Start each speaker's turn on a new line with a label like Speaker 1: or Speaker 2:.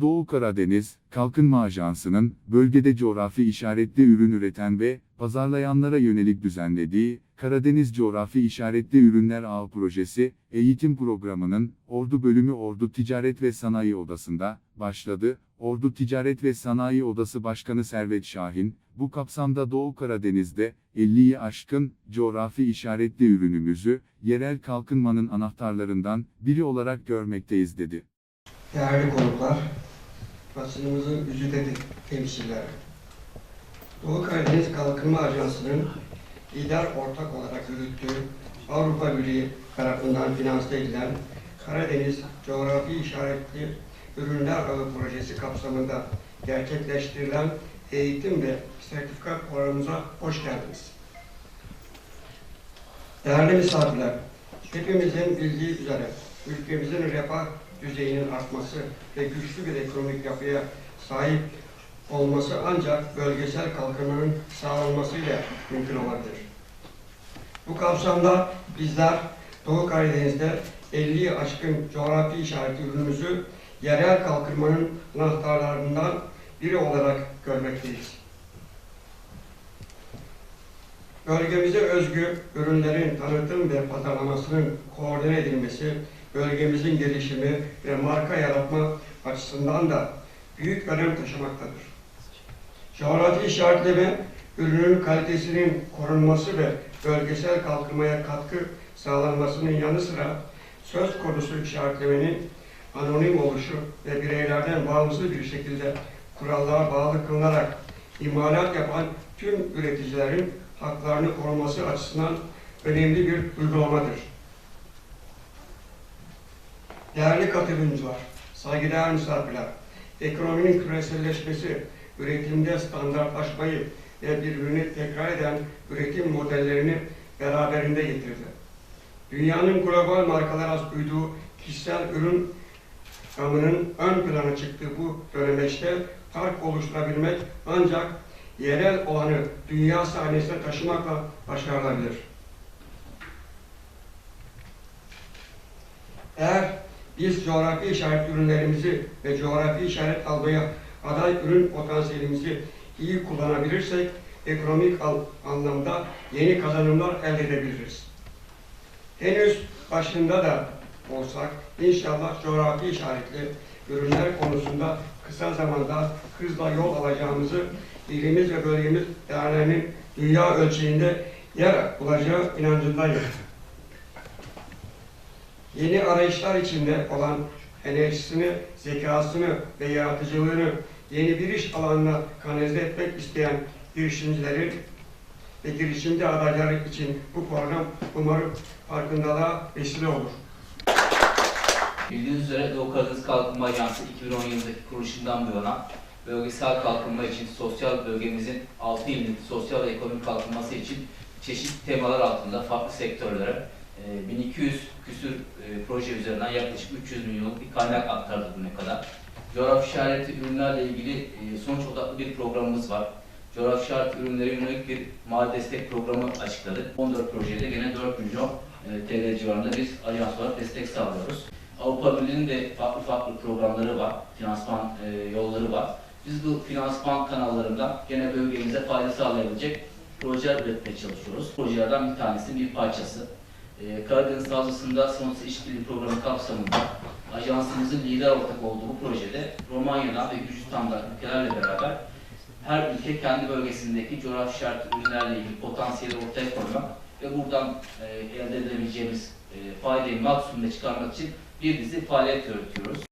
Speaker 1: Doğu Karadeniz, Kalkınma Ajansı'nın, bölgede coğrafi işaretli ürün üreten ve pazarlayanlara yönelik düzenlediği, Karadeniz Coğrafi İşaretli Ürünler Ağı Projesi, eğitim programının, Ordu Bölümü Ordu Ticaret ve Sanayi Odası'nda, başladı. Ordu Ticaret ve Sanayi Odası Başkanı Servet Şahin, bu kapsamda Doğu Karadeniz'de, 50'yi aşkın, coğrafi işaretli ürünümüzü, yerel kalkınmanın anahtarlarından biri olarak görmekteyiz dedi.
Speaker 2: Değerli konuklar, basınımızın güzide temsilcileri, Doğu Karadeniz Kalkınma Ajansı'nın lider ortak olarak yürüttüğü Avrupa Birliği tarafından finanse edilen Karadeniz Coğrafi İşaretli Ürünler Ağı Projesi kapsamında gerçekleştirilen eğitim ve sertifika programımıza hoş geldiniz. Değerli misafirler, hepimizin bildiği üzere ülkemizin refah düzeyinin artması ve güçlü bir ekonomik yapıya sahip olması ancak bölgesel kalkınmanın sağlanmasıyla mümkün olabilir. Bu kapsamda bizler Doğu Karadeniz'de 50'yi aşkın coğrafi işaretli ürünümüzü yerel kalkınmanın anahtarlarından biri olarak görmekteyiz. Bölgemize özgü ürünlerin tanıtım ve pazarlamasının koordine edilmesi, bölgemizin gelişimi ve marka yaratma açısından da büyük önem taşımaktadır. Coğrafi işaretleme, ürünün kalitesinin korunması ve bölgesel kalkınmaya katkı sağlanmasının yanı sıra söz konusu işaretlemenin anonim oluşu ve bireylerden bağımsız bir şekilde kurallara bağlı kılınarak imalat yapan tüm üreticilerin haklarını koruması açısından önemli bir uygulamadır. Değerli katılımcılar, saygıdeğer misafirler, ekonominin küreselleşmesi, üretimde standartlaşmayı ve birbirini tekrar eden üretim modellerini beraberinde getirdi. Dünyanın global markalara uyduğu kişisel ürün gamının ön plana çıktığı bu dönemeçte fark oluşturabilmek ancak yerel olanı dünya sahnesine taşımakla başarılabilir. Eğer biz coğrafi işaret ürünlerimizi ve coğrafi işaret almaya aday ürün potansiyelimizi iyi kullanabilirsek ekonomik anlamda yeni kazanımlar elde edebiliriz. Henüz başında da olsak inşallah coğrafi işaretli ürünler konusunda kısa zamanda hızla yol alacağımızı ilimiz ve bölgemiz değerlerinin dünya ölçeğinde yer bulacağı inancındayım. Yeni arayışlar içinde olan enerjisini, zekasını ve yaratıcılığını yeni bir iş alanına kanalize etmek isteyen girişimcilerin ve girişimci adayları için bu program umarım farkındalığa vesile olur.
Speaker 3: Bildiğiniz üzere Doğu Karadeniz Kalkınma Ajansı 2010 yılındaki kuruluşundan bu yana bölgesel kalkınma için sosyal bölgemizin 6 ilin sosyal ve ekonomik kalkınması için çeşitli temalar altında farklı sektörlere e, 1200 küsür e, proje üzerinden yaklaşık 300 milyonluk bir kaynak aktardı bugüne kadar. Coğrafi işaretli ürünlerle ilgili e, sonuç odaklı bir programımız var. Coğrafi işaretli ürünlere yönelik bir mali destek programı açıkladık. 14 projede gene 4 milyon e, TL civarında biz ajans olarak destek sağlıyoruz. Avrupa Birliği'nin de farklı farklı programları var, finansman e, yolları var. Biz bu finansman kanallarından gene bölgemize fayda sağlayabilecek projeler üretmeye çalışıyoruz. Projelerden bir tanesi, bir parçası. E, Karadeniz Havzası'nda sınırsız işbirliği programı kapsamında ajansımızın lider ortak olduğu bu projede Romanya'dan ve Gürcistan'dan ülkelerle beraber her ülke kendi bölgesindeki coğrafi işaretli ürünlerle ilgili potansiyeli ortaya koymak ve buradan e, elde edebileceğimiz e, faydayı maksimumda çıkarmak için bir dizi faaliyet yürütüyoruz.